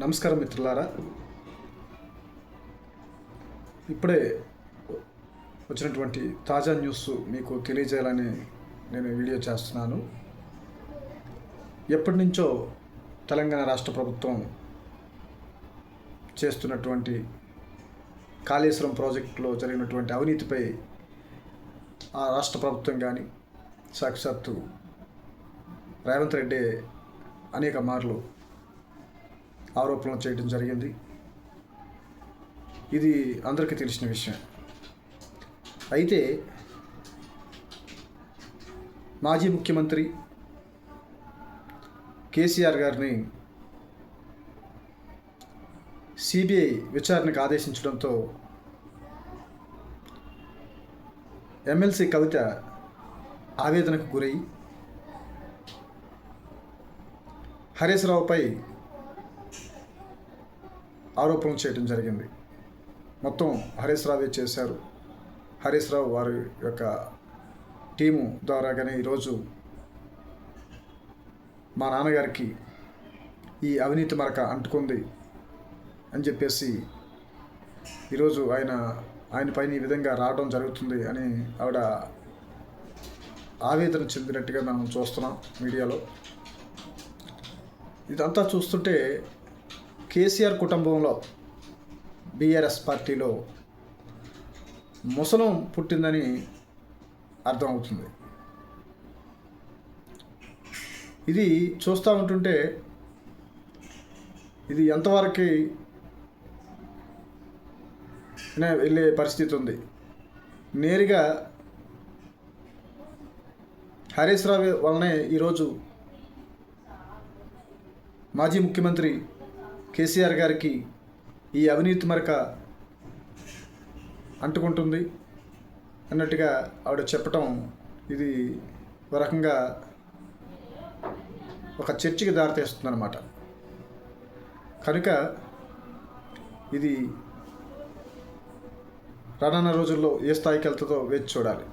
నమస్కారం మిత్రులారా. ఇప్పుడే వచ్చినటువంటి తాజా న్యూస్ మీకు తెలియజేయాలని నేను వీడియో చేస్తున్నాను. ఎప్పటి నుంచో తెలంగాణ రాష్ట్ర ప్రభుత్వం చేస్తున్నటువంటి కాళేశ్వరం ప్రాజెక్టులో జరిగినటువంటి అవినీతిపై ఆ రాష్ట్ర ప్రభుత్వం కానీ సాక్షాత్తు రేవంత్ రెడ్డి అనేక మార్లు ఆరోపణలు చేయడం జరిగింది. ఇది అందరికీ తెలిసిన విషయం. అయితే మాజీ ముఖ్యమంత్రి కేసీఆర్ గారిని సిబిఐ విచారణకు ఆదేశించడంతో ఎమ్మెల్సీ కవిత ఆవేదనకు గురై హరీష్ రావుపై ఆరోపణలు చేయడం జరిగింది. మొత్తం హరీష్ రావే చేశారు. హరీష్ రావు వారి యొక్క టీము ద్వారాగానే ఈరోజు మా నాన్నగారికి ఈ అవినీతి మరక అంటుకుంది అని చెప్పేసి ఈరోజు ఆయన ఆయన పైన ఈ విధంగా రావడం జరుగుతుంది అని ఆవిడ ఆవేదన చెందినట్టుగా మనం చూస్తున్నాం మీడియాలో. ఇదంతా చూస్తుంటే కేసీఆర్ కుటుంబంలో బీఆర్ఎస్ పార్టీలో ముసలం పుట్టిందని అర్థమవుతుంది. ఇది చూస్తూ ఉంటుంటే ఇది ఎంతవరకు వెళ్ళే పరిస్థితి ఉంది. నేరుగా హరీష్ రావు వలనే ఈరోజు మాజీ ముఖ్యమంత్రి కేసీఆర్ గారికి ఈ అవినీతి మరక అంటుకుంటుంది అన్నట్టుగా ఆవిడ చెప్పటం ఇది ఒక రకంగా ఒక చర్చకి దారితీస్తుందన్నమాట. కనుక ఇది రానున్న రోజుల్లో ఏ స్థాయికి వెళ్తుందో వేచి చూడాలి.